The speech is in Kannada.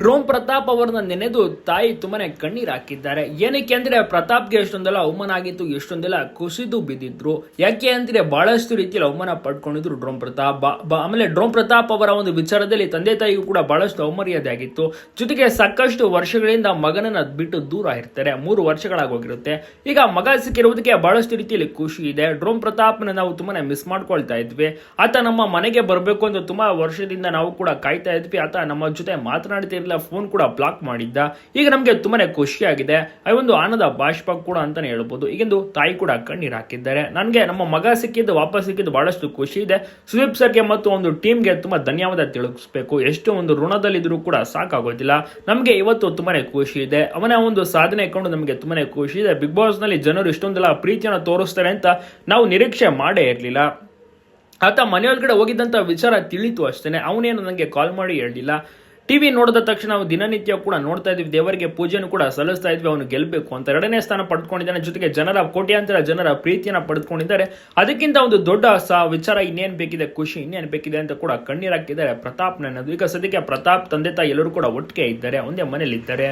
ಡ್ರೋನ್ ಪ್ರತಾಪ್ ಅವರನ್ನ ನೆನೆದು ತಾಯಿ ತುಂಬಾನೇ ಕಣ್ಣೀರ್ ಹಾಕಿದ್ದಾರೆ. ಏನಕ್ಕೆ ಅಂದ್ರೆ ಪ್ರತಾಪ್ಗೆ ಎಷ್ಟೊಂದೆಲ್ಲ ಅವಮಾನ ಆಗಿತ್ತು, ಎಷ್ಟೊಂದೆಲ್ಲ ಕುಸಿದು ಬಿದ್ದಿದ್ರು. ಯಾಕೆ ಅಂದ್ರೆ ಬಹಳಷ್ಟು ರೀತಿಯಲ್ಲಿ ಅವಮಾನ ಪಡ್ಕೊಂಡಿದ್ರು ಡ್ರೋಮ್ ಪ್ರತಾಪ್. ಆಮೇಲೆ ಡ್ರೋಮ್ ಪ್ರತಾಪ್ ಅವರ ಒಂದು ವಿಚಾರದಲ್ಲಿ ತಂದೆ ತಾಯಿಗೂ ಕೂಡ ಬಹಳಷ್ಟು ಅವಮರ್ಯಾದೆ ಆಗಿತ್ತು. ಜೊತೆಗೆ ಸಾಕಷ್ಟು ವರ್ಷಗಳಿಂದ ಮಗನನ್ನ ಬಿಟ್ಟು ದೂರ ಇರ್ತಾರೆ. ಮೂರು ವರ್ಷಗಳಾಗೋಗಿರುತ್ತೆ ಈಗ ಮಗ ಸಿಕ್ಕಿರುವುದಕ್ಕೆ ಬಹಳಷ್ಟು ರೀತಿಯಲ್ಲಿ ಖುಷಿ ಇದೆ. ಡ್ರೋಮ್ ಪ್ರತಾಪ್ನ ನಾವು ತುಂಬಾನೇ ಮಿಸ್ ಮಾಡ್ಕೊಳ್ತಾ ಇದ್ವಿ. ಆತ ನಮ್ಮ ಮನೆಗೆ ಬರಬೇಕು ಅಂತ ತುಂಬಾ ವರ್ಷದಿಂದ ನಾವು ಕೂಡ ಕಾಯ್ತಾ ಇದ್ವಿ. ಆತ ನಮ್ಮ ಜೊತೆ ಮಾತನಾಡ್ತಿರ್ಲಿಲ್ಲ. ಫೋನ್ ಕೂಡ ಬ್ಲಾಕ್ ಮಾಡಿದ್ದ. ಈಗ ನಮಗೆ ತುಂಬಾನೇ ಖುಷಿಯಾಗಿದೆ. ಐ ಒಂದು ಆನಂದ ಬಾಷ್ಪ ಕೂಡ ಅಂತಾನೆ ಹೇಳ್ಬೋದು. ಈಗಿಂದು ತಾಯಿ ಕೂಡ ಕಣ್ಣೀರು ಹಾಕಿದ್ದಾರೆ. ನನಗೆ ನಮ್ಮ ಮಗ ಸಿಕ್ಕಿದ್ದು, ವಾಪಸ್ ಸಿಕ್ಕಿದ್ದು ಬಹಳಷ್ಟು ಖುಷಿ ಇದೆ. ಸುದೀಪ್ ಸರ್ಗೆ ಮತ್ತು ಒಂದು ಟೀಮ್ಗೆ ತುಂಬಾ ಧನ್ಯವಾದ ತಿಳಿಸ್ಬೇಕು. ಎಷ್ಟು ಒಂದು ಋಣದಲ್ಲಿದ್ರೂ ಕೂಡ ಸಾಕಾಗೋದಿಲ್ಲ. ನಮಗೆ ಇವತ್ತು ತುಂಬಾನೇ ಖುಷಿ ಇದೆ. ಅವನ ಒಂದು ಸಾಧನೆ ಕಂಡು ನಮಗೆ ತುಂಬಾನೇ ಖುಷಿ ಇದೆ. ಬಿಗ್ ಬಾಸ್ನಲ್ಲಿ ಜನರು ಇಷ್ಟೊಂದೆಲ್ಲ ಪ್ರೀತಿಯನ್ನು ತೋರಿಸ್ತಾರೆ ಅಂತ ನಾವು ನಿರೀಕ್ಷೆ ಮಾಡೇ ಇರಲಿಲ್ಲ. ಆತ ಮನೆಯೊಳಗಡೆ ಹೋಗಿದ್ದಂಥ ವಿಚಾರ ತಿಳಿತು ಅಷ್ಟೇ ಅವನೇನು ನನಗೆ ಕಾಲ್ ಮಾಡಿ ಹೇಳಿಲ್ಲ. ಟಿವಿ ನೋಡಿದ ತಕ್ಷಣ ನಾವು ದಿನನಿತ್ಯ ಕೂಡ ನೋಡ್ತಾ ಇದ್ವಿ ದೇವರಿಗೆ ಪೂಜೆಯನ್ನು ಕೂಡ ಸಲ್ಲಿಸ್ತಾ ಇದ್ವಿ. ಅವನು ಗೆಲ್ಲಬೇಕು ಅಂತ ಎರಡನೇ ಸ್ಥಾನ ಪಡ್ಕೊಂಡಿದ್ದಾನೆ. ಜೊತೆಗೆ ಜನರ ಕೋಟ್ಯಾಂತರ ಜನರ ಪ್ರೀತಿಯನ್ನು ಪಡೆದುಕೊಂಡಿದ್ದಾರೆ ಅದಕ್ಕಿಂತ ಒಂದು ದೊಡ್ಡ ಸ ವಿಚಾರ ಇನ್ನೇನು ಬೇಕಿದೆ? ಖುಷಿ ಇನ್ನೇನು ಬೇಕಿದೆ ಅಂತ ಕೂಡ ಕಣ್ಣೀರಾಕಿದ್ದಾರೆ ಪ್ರತಾಪ್ ನನ್ನದು ಈಗ ಸದ್ಯಕ್ಕೆ ಪ್ರತಾಪ್ ತಂದೆ ತಾಯಿ ಎಲ್ಲರೂ ಕೂಡ ಒಟ್ಟಿಗೆ ಇದ್ದಾರೆ. ಒಂದೇ ಮನೇಲಿ ಇದ್ದಾರೆ